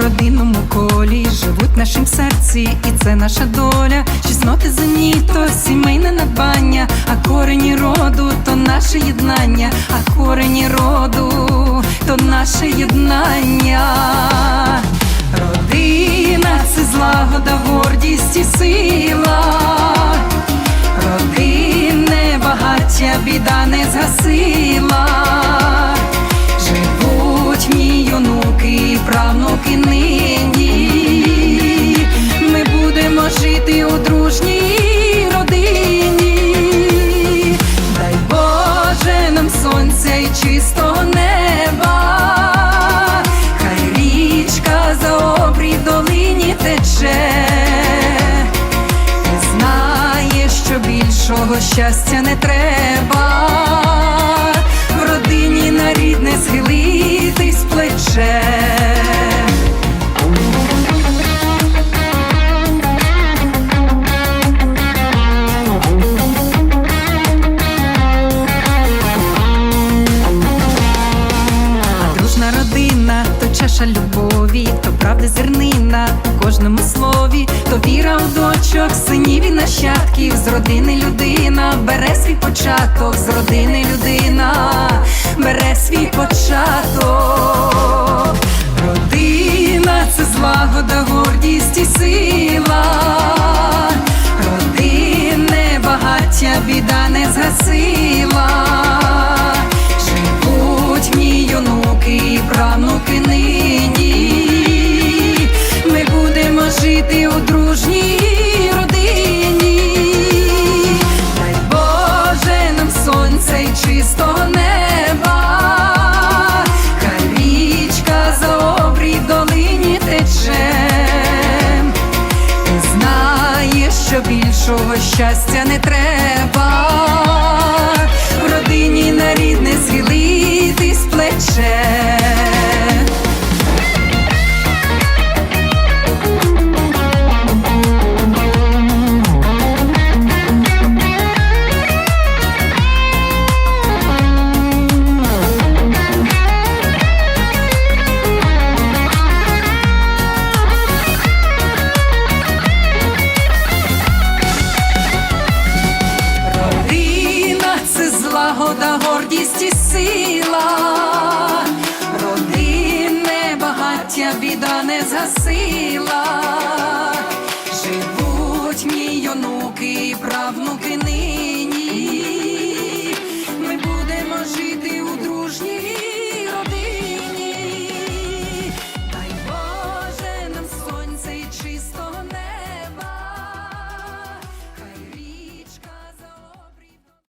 родинному колі, живуть в нашім серці, і це наша доля. Чесноти зеніто, сімейне надбання, а корені роду то наше єднання, а корені роду то наше єднання. Родина це злагода, гордість і сила. Родинне багаття біда не згасила. Тече. Ти знаєш, що більшого щастя не треба. То чаша любові, то правда зернина у кожному слові, то віра у дочок, синів і нащадків, з родини людина бере свій початок, з родини людина бере свій початок. Родина це злагода, гордість і сила. Родинне багаття біда не згасила. Онуки і нині. Ми будемо жити у дружній родині. Дай Боже нам сонця і чистого неба. Хай річка за обрій долині тече. Ти знаєш, що більшого щастя не треба. гордість і сила, родинне багаття, біда не засила, живуть мій онуки, і правнуки.